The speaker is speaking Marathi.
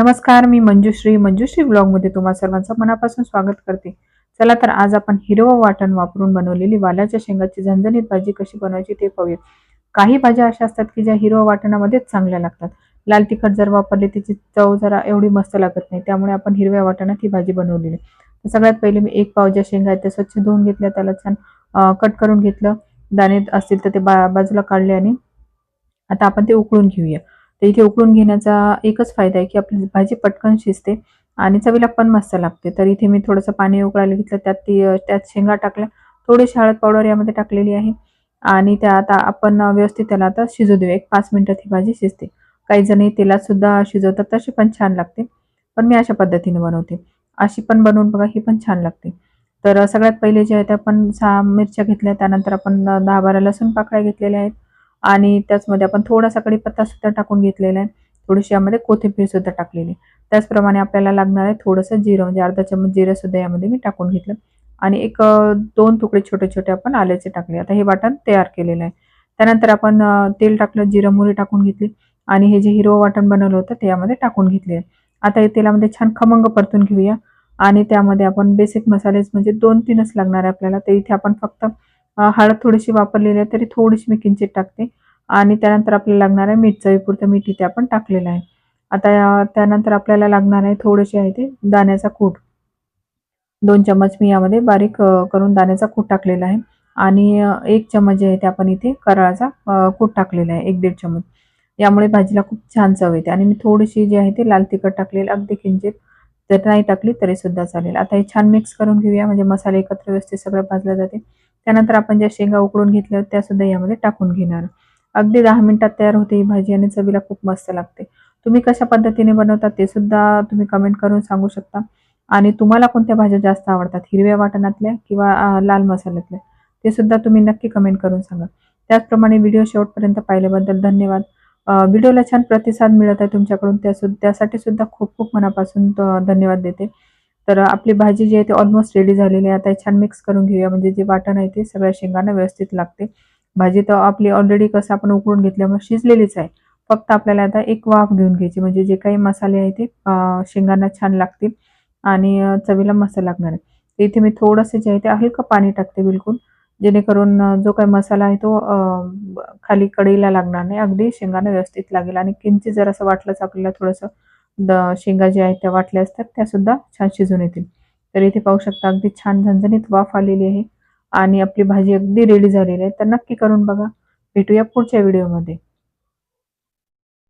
नमस्कार मी मंजुश्री. मंजुश्री ब्लॉगमध्ये तुम्हा सर्वांचं मनापासून स्वागत करते. चला तर आज आपण हिरवं वाटण वापरून बनवलेली वालाच्या शेंगाची झणझणीत भाजी कशी बनवायची ते पाहूया. काही भाज्या अशा असतात की ज्या हिरवं वाटणामध्येच चांगल्या लागतात. लाल तिखट जर वापरले त्याची चव जरा एवढी मस्त लागत नाही. त्यामुळे आपण हिरव्या वाटणात ही भाजी बनवलेली. तर सगळ्यात पहिले मी एक पाव ज्या शेंगा आहेत त्या स्वच्छ धुवून घेतल्या. त्याला छान कट करून घेतलं. दाणे असतील तर ते बा बाजूला काढले आणि आता आपण ते उकळून घेऊया. तर इथे उकळून घेण्याचा एकच फायदा आहे की आपली भाजी पटकन शिजते आणि चवीला पण मस्त लागते. तर इथे मी थोडंसं पाणी उकळायला घेतलं त्यात ती त्यात शेंगा टाकल्या. थोडीशी हळद पावडर यामध्ये टाकलेली आहे. आणि त्या आता आपण व्यवस्थित त्याला आता शिजू देऊ एक पाच मिनिटात ही भाजी शिजते. काही जण तेलात सुद्धा शिजवतात तशी पण छान लागते. पण मी अशा पद्धतीने बनवते. अशी पण बनवून बघा ही पण छान लागते. तर सगळ्यात पहिले जे आहे ते आपण सहा मिरच्या घेतल्या त्यानंतर आपण दहा बारा लसूण पाकळ्या घेतलेल्या आहेत. आणि त्याचमध्ये आपण थोडासा कडीपत्ता सुद्धा टाकून घेतलेला आहे. थोडीशी यामध्ये कोथिंबीर सुद्धा टाकलेली त्याचप्रमाणे आपल्याला लागणार आहे थोडंसं जिरं म्हणजे अर्धा चमच जिरं सुद्धा यामध्ये मी टाकून घेतलं. आणि एक दोन तुकडे छोटे छोटे आपण आल्याचे टाकले. आता हे वाटण तयार केलेलं आहे. त्यानंतर आपण तेल टाकलं जिरं मोहरी टाकून घेतली. आणि हे जे हिरवं वाटण बनवलं होतं ते यामध्ये टाकून घेतले. आता हे तेलामध्ये छान खमंग परतून घेऊया. आणि त्यामध्ये आपण बेसिक मसालेच म्हणजे दोन तीनच लागणार आहे आपल्याला. ते इथे आपण फक्त हळद थोडीशी वापरलेली आहे तरी थोडीशी मी किंचित टाकते. आणि त्यानंतर आपल्याला लागणार आहे मीठ चवीपुरतं मीठ इथे आपण टाकलेलं आहे. आता त्यानंतर आपल्याला लागणार आहे थोडेसे आहे ते दाण्याचा कूट. दोन चमच मी यामध्ये बारीक करून दाण्याचा कूट टाकलेला आहे. आणि एक चमच जे आहे ते आपण इथे कराळाचा कूट टाकलेला आहे एक दीड चमच यामुळे भाजीला खूप छान चव येते. आणि मी थोडीशी जी आहे ते लाल तिखट टाकलेली अगदी किंचित जर नाही टाकली तरी सुद्धा चालेल. आता हे छान मिक्स करून घेऊया म्हणजे मसाले एकत्र व्यवस्थित सगळं भाजलं जाते. त्यानंतर आपण ज्या शेंगा उकडून घेतल्या त्या सुद्धा यामध्ये टाकून घेणार. अगदी दहा मिनिटात तयार होते ही भाजी आणि चवीला खूप मस्त लागते. तुम्ही कशा पद्धतीने बनवता ते सुद्धा तुम्ही कमेंट करून सांगू शकता. आणि तुम्हाला कोणत्या भाज्या जास्त आवडतात? हिरव्या वाटणातल्या किंवा लाल मसाल्यातल्या? ते सुद्धा तुम्ही नक्की कमेंट करून सांगा. त्याचप्रमाणे व्हिडिओ शेवटपर्यंत पाहिल्याबद्दल धन्यवाद. व्हिडिओला छान प्रतिसाद मिळत आहे तुमच्याकडून. त्या त्यासाठी सुद्धा खूप खूप मनापासून धन्यवाद देते. तर आपली भाजी जी आहे ती ऑलमोस्ट रेडी झालेली आहे. आता छान मिक्स करून घेऊया. म्हणजे जे वाटण आहे ते सगळ्या शेंगांना व्यवस्थित लागते. भाजी तर आपली ऑलरेडी कसं आपण उकळून घेतल्यामुळे शिजलेलीच आहे. फक्त आपल्याला आता एक वाफ घेऊन घ्यायची. म्हणजे जे काही मसाले आहे ते शेंगांना छान लागतील. आणि चवीला मसाला लागणार आहे. इथे मी थोडंसं जे आहे ते हलकं पाणी टाकते बिलकुल. जेणेकरून जो काही मसाला आहे तो खाली कढईला लागणार नाही. अगदी शेंगांना व्यवस्थित लागेल. आणि किंचित जर असं वाटलंच आपल्याला थोडंसं द शेंगा ज्या आहेत त्या वाटल्या असतात त्या सुद्धा छान शिजून येतील. तर इथे पाहू शकता अगदी छान झणझणीत वाफ आलेली आहे आणि आपली भाजी अगदी रेडी झालेली आहे. तर नक्की करून बघा. भेटूया पुढच्या व्हिडिओमध्ये